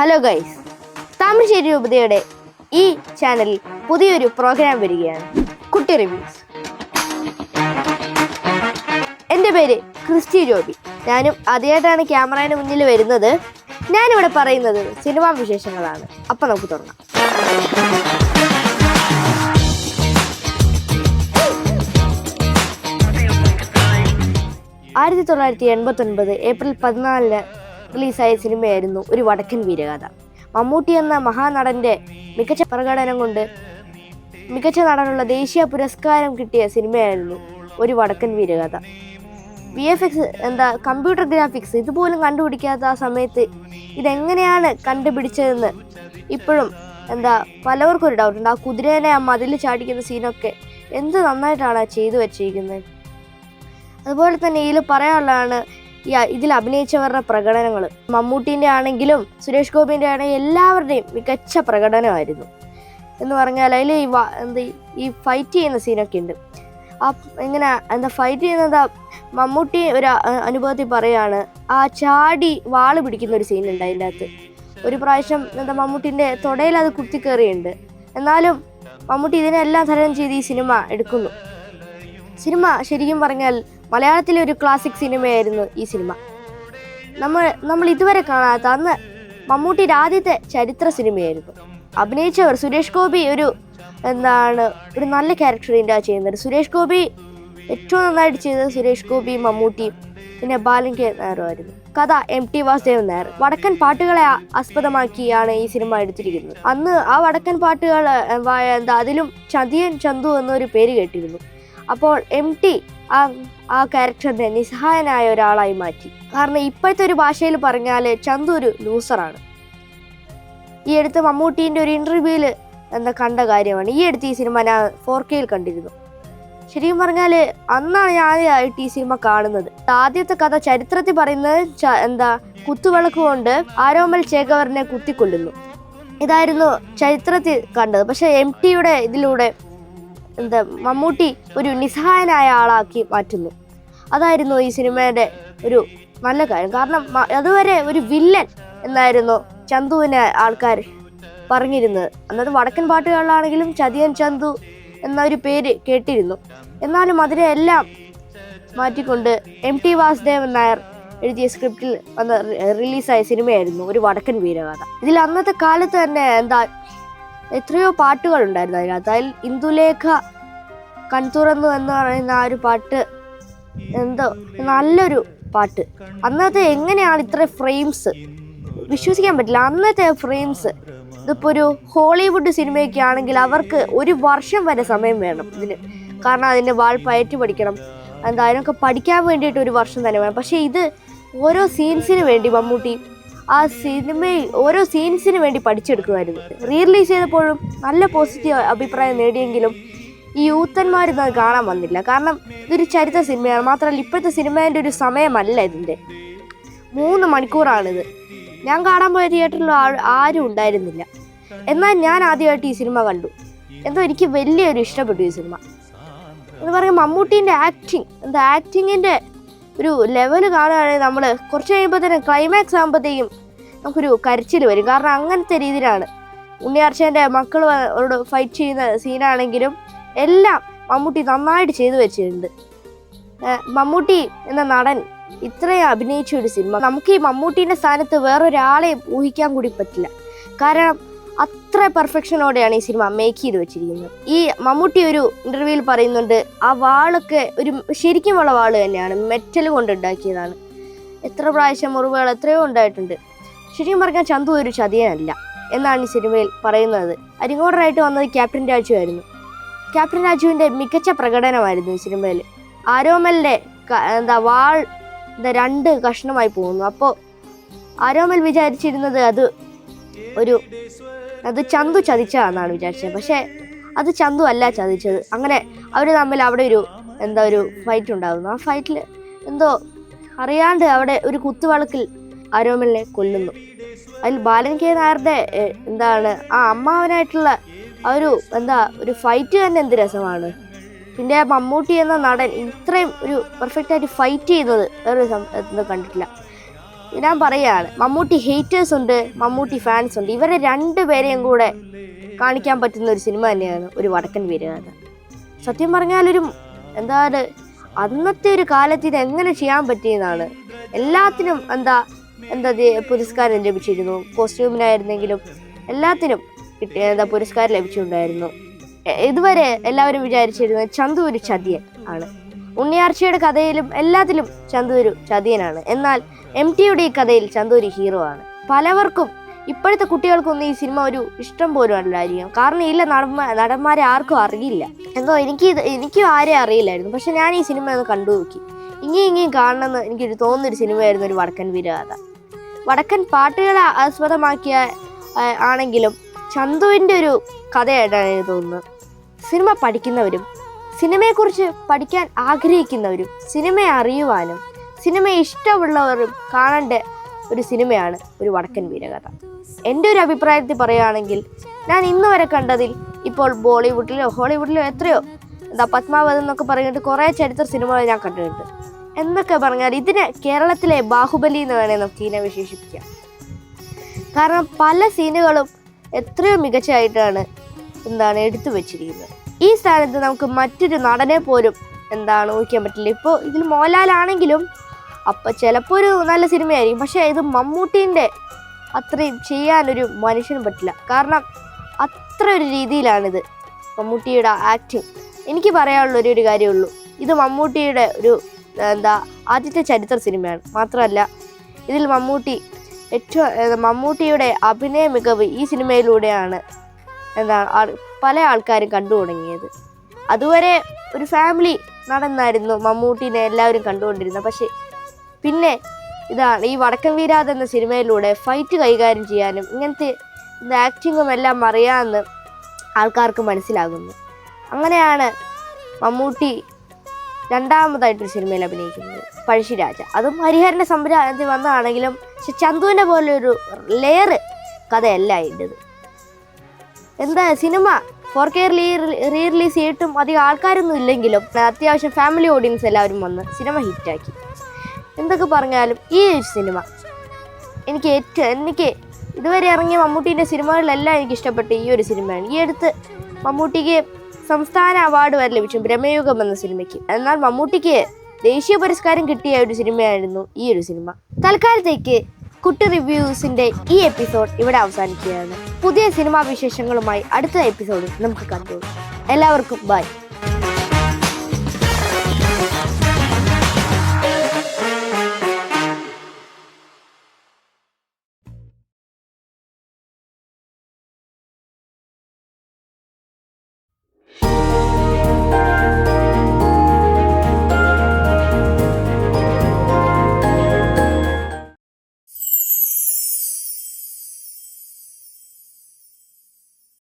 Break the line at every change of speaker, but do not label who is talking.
Hello guys Thamarassery രൂപതയുടെ ഈ ചാനലിൽ പുതിയൊരു പ്രോഗ്രാം വരികയാണ്. കുട്ടി റിവ്യൂസ് എന്റെ പേര് ക്രിസ്റ്റി ജോബി. ഞാനും ആദ്യമായിട്ടാണ് ക്യാമറയുടെ മുന്നിൽ വരുന്നത്. ഞാനിവിടെ പറയുന്നത് സിനിമാ വിശേഷങ്ങളാണ്. അപ്പം നമുക്ക് തുടങ്ങാം. ആയിരത്തി തൊള്ളായിരത്തി എൺപത്തി ഒൻപത് ഏപ്രിൽ പതിനാലിന് റിലീസായ സിനിമയായിരുന്നു ഒരു വടക്കൻ വീരഗാഥ. മമ്മൂട്ടി എന്ന മഹാനടന്റെ മികച്ച പ്രകടനം കൊണ്ട് മികച്ച നടനുള്ള ദേശീയ പുരസ്കാരം കിട്ടിയ സിനിമയായിരുന്നു Oru Vadakkan Veeragatha. V F X എന്താ കമ്പ്യൂട്ടർ ഗ്രാഫിക്സ് ഇതുപോലും കണ്ടുപിടിക്കാത്ത ആ സമയത്ത് ഇതെങ്ങനെയാണ് കണ്ടുപിടിച്ചതെന്ന് ഇപ്പോഴും എന്താ പലവർക്കും ഒരു ഡൗട്ടുണ്ട്. ആ കുതിരേനെ ആ മതിൽ ചാടിക്കുന്ന സീനൊക്കെ എന്ത് നന്നായിട്ടാണ് ചെയ്തു വച്ചിരിക്കുന്നത്? അതുപോലെ തന്നെ ഇതിൽ പറയാനുള്ളതാണ് ഈ ഇതിൽ അഭിനയിച്ചവരുടെ പ്രകടനങ്ങൾ മമ്മൂട്ടീന്റെ ആണെങ്കിലും സുരേഷ് ഗോപിന്റെ ആണെങ്കിലും എല്ലാവരുടെയും മികച്ച പ്രകടനമായിരുന്നു. എന്ന് പറഞ്ഞാൽ അതിൽ ഈ എന്താ ഈ- ഫൈറ്റ് ചെയ്യുന്ന സീനൊക്കെ ഉണ്ട്. ആ എങ്ങനെ എന്താ ഫൈറ്റ് ചെയ്യുന്നത്? മമ്മൂട്ടി ഒരു അനുഭവത്തിൽ പറയാണ് ആ ചാടി വാൾ പിടിക്കുന്ന ഒരു സീനുണ്ട് അതിന്റെ അകത്ത്. ഒരു പ്രാവശ്യം എന്താ മമ്മൂട്ടിന്റെ തുടയിൽ അത് കുത്തിക്കേറിയുണ്ട് എന്നാലും മമ്മൂട്ടി ഇതിനെല്ലാം തരണം ചെയ്ത് ഈ സിനിമ എടുക്കുന്നു. സിനിമ ശരിക്കും പറഞ്ഞാൽ മലയാളത്തിലെ ഒരു ക്ലാസിക് സിനിമയായിരുന്നു ഈ സിനിമ നമ്മൾ നമ്മൾ ഇതുവരെ കാണാത്ത അന്ന് മമ്മൂട്ടിയുടെ ആദ്യത്തെ ചരിത്ര സിനിമയായിരുന്നു അഭിനയിച്ചവർ സുരേഷ് ഗോപി ഒരു എന്താണ് ഒരു നല്ല ക്യാരക്ടർ ഇതിന്റെ ചെയ്യുന്നത്. സുരേഷ് ഗോപി ഏറ്റവും നന്നായിട്ട് ചെയ്തത് സുരേഷ് ഗോപി മമ്മൂട്ടി പിന്നെ ബാലൻ കെ നായറുമായിരുന്നു കഥ എം ടി വാസുദേവൻ നായർ. വടക്കൻ പാട്ടുകളെ ആസ്പദമാക്കിയാണ് ഈ സിനിമ എടുത്തിരിക്കുന്നത്. അന്ന് ആ വടക്കൻ പാട്ടുകൾ എന്താ അതിലും ചതിയൻ ചന്തു എന്നൊരു പേര് കേട്ടിരുന്നു. അപ്പോൾ എം ടി ആ ആ ക്യാരക്ടറിനെ നിസ്സഹായനായ ഒരാളായി മാറ്റി. കാരണം ഇപ്പോഴത്തെ ഒരു ഭാഷയിൽ പറഞ്ഞാൽ ചന്തു ഒരു ലൂസറാണ് ഈ അടുത്ത് മമ്മൂട്ടീന്റെ ഒരു ഇന്റർവ്യൂവിൽ എന്താ കണ്ട കാര്യമാണ്. ഈ അടുത്ത് ഈ സിനിമ ഞാൻ ഫോർ കെയിൽ കണ്ടിരുന്നു. ശരിക്കും പറഞ്ഞാൽ അന്നാണ് ഞാൻ ആദ്യമായിട്ട് ഈ സിനിമ കാണുന്നത്. ആദ്യത്തെ കഥ ചരിത്രത്തിൽ പറയുന്നത് എന്താ കുത്തുവിളക്ക് കൊണ്ട് ആരോമൽ ശേഖവറിനെ കുത്തിക്കൊല്ലുന്നു. ഇതായിരുന്നു ചരിത്രത്തിൽ കണ്ടത്. പക്ഷേ എം ടിയുടെ ഇതിലൂടെ എന്താ മമ്മൂട്ടി ഒരു നിസ്സഹായനായ ആളാക്കി മാറ്റുന്നു. അതായിരുന്നു ഈ സിനിമയുടെ ഒരു നല്ല കാര്യം. കാരണം അതുവരെ ഒരു വില്ലൻ എന്നായിരുന്നു ചന്തുവിനെ ആൾക്കാർ പറഞ്ഞിരുന്നത്. അന്നത് വടക്കൻ പാട്ടുകളിലാണെങ്കിലും ചതിയൻ ചന്തു എന്നൊരു പേര് കേട്ടിരുന്നു. എന്നാലും അതിനെ എല്ലാം മാറ്റിക്കൊണ്ട് എം ടി വാസുദേവൻ നായർ എഴുതിയ സ്ക്രിപ്റ്റിൽ വന്ന റിലീസായ സിനിമയായിരുന്നു ഒരു വടക്കൻ വീരകഥ ഇതിൽ അന്നത്തെ കാലത്ത് തന്നെ എന്താ എത്രയോ പാട്ടുകൾ ഉണ്ടായിരുന്നു അതിനകത്ത്. അതിൽ ഇന്ദുലേഖ കൺതുറന്നു എന്ന് പറയുന്ന ആ ഒരു പാട്ട് എന്തോ നല്ലൊരു പാട്ട്. അന്നത്തെ എങ്ങനെയാണ് ഇത്ര ഫ്രെയിംസ് വിശ്വസിക്കാൻ പറ്റില്ല. അന്നത്തെ ഫ്രെയിംസ് ഇതിപ്പോൾ ഒരു ഹോളിവുഡ് സിനിമയൊക്കെ ആണെങ്കിൽ അവർക്ക് ഒരു വർഷം വരെ സമയം വേണം ഇതിന്. കാരണം അതിന്റെ വാൾ പയറ്റി പഠിക്കണം. എന്താ ഒക്കെ പഠിക്കാൻ വേണ്ടിയിട്ട് ഒരു വർഷം തന്നെ വേണം. പക്ഷേ ഇത് ഓരോ സീൻസിന് വേണ്ടി മമ്മൂട്ടി ആ സിനിമയിൽ ഓരോ സീൻസിന് വേണ്ടി പഠിച്ചെടുക്കുമായിരുന്നു. റീറിലീസ് ചെയ്തപ്പോഴും നല്ല പോസിറ്റീവ് അഭിപ്രായം നേടിയെങ്കിലും ഈ യൂത്തന്മാരിന്ന് അത് കാണാൻ വന്നില്ല. കാരണം ഇതൊരു ചരിത്ര സിനിമയാണ്. മാത്രമല്ല ഇപ്പോഴത്തെ സിനിമേന്റെ ഒരു സമയമല്ല ഇതിന്റെ. മൂന്ന് മണിക്കൂറാണിത്. ഞാൻ കാണാൻ പോയ തിയേറ്ററിൽ ആരും ഉണ്ടായിരുന്നില്ല. എന്നാൽ ഞാൻ ആദ്യമായിട്ട് ഈ സിനിമ കണ്ടു. എന്തോ എനിക്ക് വലിയൊരു ഇഷ്ടപ്പെട്ടു ഈ സിനിമ. എന്ന് പറയുമ്പോൾ മമ്മൂട്ടീന്റെ ആക്ടിങ് എന്താ ആക്ടിങ്ങിന്റെ ഒരു ലെവൽ കാണുകയാണെങ്കിൽ നമ്മൾ കുറച്ച് കഴിയുമ്പോൾ തന്നെ ക്ലൈമാക്സ് ആകുമ്പോഴത്തേക്കും നമുക്കൊരു കരച്ചിൽ വരും. കാരണം അങ്ങനത്തെ രീതിയിലാണ്. ഉണ്ണിയാർച്ചേന്റെ മക്കളോട് ഫൈറ്റ് ചെയ്യുന്ന സീനാണെങ്കിലും എല്ലാം മമ്മൂട്ടി നന്നായിട്ട് ചെയ്തു വെച്ചിട്ടുണ്ട്. മമ്മൂട്ടി എന്ന നടൻ ഇത്രയും അഭിനയിച്ച ഒരു സിനിമ. നമുക്ക് ഈ മമ്മൂട്ടീന്റെ സ്ഥാനത്ത് വേറൊരാളെ ഊഹിക്കാൻ കൂടി പറ്റില്ല. കാരണം അത്ര പെർഫെക്ഷനോടെയാണ് ഈ സിനിമ മേക്ക് ചെയ്ത് വെച്ചിരിക്കുന്നത്? ഈ മമ്മൂട്ടി ഒരു ഇന്റർവ്യൂവിൽ പറയുന്നുണ്ട് ആ വാളൊക്കെ ഒരു ശരിക്കുമുള്ള വാൾ തന്നെയാണ് മെറ്റൽ കൊണ്ട് ഉണ്ടാക്കിയതാണ് എത്ര പ്രാവശ്യം മുറിവുകൾ എത്രയോ ഉണ്ടായിട്ടുണ്ട്. ശരിക്കും പറഞ്ഞാൽ ചന്തു ഒരു ചതിയനല്ല എന്നാണ് ഈ സിനിമയിൽ പറയുന്നത്. അരിങ്ങോടനായിട്ട് വന്നത് ക്യാപ്റ്റൻ രാജു ആയിരുന്നു. ക്യാപ്റ്റൻ രാജുവിന്റെ മികച്ച പ്രകടനമായിരുന്നു ഈ സിനിമയിൽ ആരോമലിന്റെ എന്താ വാൾ എന്താ രണ്ട് കഷ്ണമായി പോകുന്നു. അപ്പോൾ ആരോമൽ വിചാരിച്ചിരുന്നത് അത് ഒരു അത് ചന്തു ചതിച്ചതാണെന്നാണ് വിചാരിച്ചത്. പക്ഷേ അത് ചന്തു അല്ല ചതിച്ചത്. അങ്ങനെ അവർ തമ്മിൽ അവിടെ ഒരു എന്താ ഒരു ഫൈറ്റ് ഉണ്ടാകുന്നു ആ ഫൈറ്റിൽ എന്തോ അറിയാണ്ട് അവിടെ ഒരു കുത്തുവളക്കിൽ അരോമലിനെ കൊല്ലുന്നു. അതിൽ ബാലൻ കെ നായരുടെ എന്താണ് ആ അമ്മാവനായിട്ടുള്ള ആ ഒരു എന്താ ഒരു ഫൈറ്റ് തന്നെ എന്ത് രസമാണ്. പിന്നെ മമ്മൂട്ടി എന്ന നടൻ ഇത്രയും ഒരു പെർഫെക്റ്റായിട്ട് ഫൈറ്റ് ചെയ്യുന്നത് വേറൊരു എന്താ കണ്ടിട്ടില്ല. ഞാൻ പറയുകയാണ് മമ്മൂട്ടി ഹേറ്റേഴ്സ് ഉണ്ട് മമ്മൂട്ടി ഫാൻസ് ഉണ്ട്. ഇവരെ രണ്ടുപേരെയും കൂടെ കാണിക്കാൻ പറ്റുന്ന ഒരു സിനിമ തന്നെയാണ് ഒരു വടക്കൻ വീരഗാഥ സത്യം പറഞ്ഞാൽ ഒരു എന്താണ് അന്നത്തെ ഒരു കാലത്ത് ഇത് എങ്ങനെ ചെയ്യാൻ പറ്റിയെന്നാണ്. എല്ലാത്തിനും എന്താ എന്താ പുരസ്കാരം ലഭിച്ചിരുന്നു. കോസ്റ്റ്യൂമിനായിരുന്നെങ്കിലും എല്ലാത്തിനും കിട്ടിയ എന്താ പുരസ്കാരം ലഭിച്ചിട്ടുണ്ടായിരുന്നു. ഇതുവരെ എല്ലാവരും വിചാരിച്ചിരുന്നത് ചന്തു ഒരു ചതിയൻ ആണ്. ഉണ്ണിയാർച്ചയുടെ കഥയിലും എല്ലാത്തിലും ചന്തു ചതിയനാണ്. എന്നാൽ എം ടിയുടെ ഈ കഥയിൽ ചന്തു ഒരു ഹീറോ ആണ്. പലവർക്കും ഇപ്പോഴത്തെ കുട്ടികൾക്കൊന്നും ഈ സിനിമ ഒരു ഇഷ്ടം പോലും അല്ലായിരിക്കും. കാരണം ഇല്ല നടന്മാ നടന്മാരെ ആർക്കും അറിയില്ല. എന്തോ എനിക്ക് എനിക്കും ആരെയും അറിയില്ലായിരുന്നു. പക്ഷെ ഞാൻ ഈ സിനിമ ഒന്ന് കണ്ടു നോക്കി. ഇങ്ങനെ ഇങ്ങനെയും കാണണമെന്ന് എനിക്കൊരു തോന്നുന്നൊരു സിനിമയായിരുന്നു ഒരു വടക്കൻ വീരകഥ വടക്കൻ പാട്ടുകളെ ആസ്പദമാക്കിയ ആണെങ്കിലും ചന്തുവിന്റെ ഒരു കഥയായിട്ടാണ് എനിക്ക് തോന്നുന്നത്. സിനിമ പഠിക്കുന്നവരും സിനിമയെക്കുറിച്ച് പഠിക്കാൻ ആഗ്രഹിക്കുന്നവരും സിനിമയെ അറിയുവാനും സിനിമ ഇഷ്ടമുള്ളവരും കാണേണ്ട ഒരു സിനിമയാണ് ഒരു വടക്കൻ വീരകഥ. എന്റെ ഒരു അഭിപ്രായത്തിൽ പറയുകയാണെങ്കിൽ ഞാൻ ഇന്ന് വരെ കണ്ടതിൽ ഇപ്പോൾ ബോളിവുഡിലോ ഹോളിവുഡിലോ എത്രയോ എന്താ പത്മാവത് എന്നൊക്കെ പറഞ്ഞിട്ട് കുറേ ചരിത്ര സിനിമകൾ ഞാൻ കണ്ടിട്ടുണ്ട്. എന്നൊക്കെ പറഞ്ഞാൽ ഇതിനെ കേരളത്തിലെ ബാഹുബലി എന്ന് വേണേൽ നമുക്ക് ഇതിനെ വിശേഷിപ്പിക്കാം. കാരണം പല സീനുകളും എത്രയോ മികച്ചതായിട്ടാണ് എന്താണ് എടുത്തു വെച്ചിരിക്കുന്നത് ഈ സ്ഥാനത്ത് നമുക്ക് മറ്റൊരു നടനെ പോലും എന്താണ് ഊഹിക്കാൻ പറ്റില്ല. ഇപ്പോൾ ഇതിൽ മോഹൻലാലാണെങ്കിലും അപ്പം ചിലപ്പോൾ ഒരു നല്ല സിനിമയായിരിക്കും. പക്ഷേ ഇത് മമ്മൂട്ടീന്റെ അത്രയും ചെയ്യാനൊരു മനുഷ്യനും പറ്റില്ല. കാരണം അത്ര ഒരു രീതിയിലാണിത് മമ്മൂട്ടിയുടെ ആക്ടിങ് എനിക്ക് പറയാനുള്ള ഒരു ഒരു കാര്യമുള്ളൂ ഇത് മമ്മൂട്ടിയുടെ ഒരു എന്താ ആദ്യത്തെ ചരിത്ര സിനിമയാണ്. മാത്രമല്ല ഇതിൽ മമ്മൂട്ടി ഏറ്റവും മമ്മൂട്ടിയുടെ അഭിനയ മികവ് ഈ സിനിമയിലൂടെയാണ്. എന്താ പല ആൾക്കാരും കണ്ടു തുടങ്ങിയത്. അതുവരെ ഒരു ഫാമിലി നടന്നായിരുന്നു മമ്മൂട്ടിനെ എല്ലാവരും കണ്ടുകൊണ്ടിരുന്നത്. പക്ഷേ പിന്നെ ഇതാണ് ഈ വടക്കൻ വീരാത് എന്ന സിനിമയിലൂടെ ഫൈറ്റ് കൈകാര്യം ചെയ്യാനും ഇങ്ങനത്തെ ആക്ടിങ്ങും എല്ലാം അറിയാമെന്ന് ആൾക്കാർക്ക് മനസ്സിലാകുന്നു. അങ്ങനെയാണ് മമ്മൂട്ടി രണ്ടാമതായിട്ടൊരു സിനിമയിൽ അഭിനയിക്കുന്നത്. പഴശ്ശിരാജ അതും ഹരിഹരന്റെ സംവിധാനത്തിൽ വന്നതാണെങ്കിലും പക്ഷെ പോലെ ഒരു ലെയർ കഥയല്ല അതിന്റെത് എന്താ cinema four K re release ചെയ്തിട്ടും അധികം ആൾക്കാരൊന്നും ഇല്ലെങ്കിലും അത്യാവശ്യം ഫാമിലി ഓഡിയൻസ് എല്ലാവരും വന്ന് സിനിമ ഹിറ്റാക്കി. എന്തൊക്കെ പറഞ്ഞാലും ഈ സിനിമ എനിക്ക് ഏറ്റവും എനിക്ക് ഇതുവരെ ഇറങ്ങിയ മമ്മൂട്ടീന്റെ സിനിമകളിലെല്ലാം എനിക്ക് ഇഷ്ടപ്പെട്ട ഈ ഒരു സിനിമയാണ്. ഈ അടുത്ത് മമ്മൂട്ടിക്ക് സംസ്ഥാന അവാർഡ് വരെ ലഭിച്ചു ബ്രഹ്മയുഗം എന്ന സിനിമയ്ക്ക്. എന്നാൽ മമ്മൂട്ടിക്ക് ദേശീയ പുരസ്കാരം കിട്ടിയ ഒരു സിനിമയായിരുന്നു ഈ ഒരു സിനിമ. തൽക്കാലത്തേക്ക് കുട്ടി റിവ്യൂസിന്റെ ഈ എപ്പിസോഡ് ഇവിടെ അവസാനിക്കുകയാണ്. പുതിയ സിനിമാ വിശേഷങ്ങളുമായി അടുത്ത എപ്പിസോഡിൽ നമുക്ക് കണ്ടു എല്ലാവർക്കും ബൈ.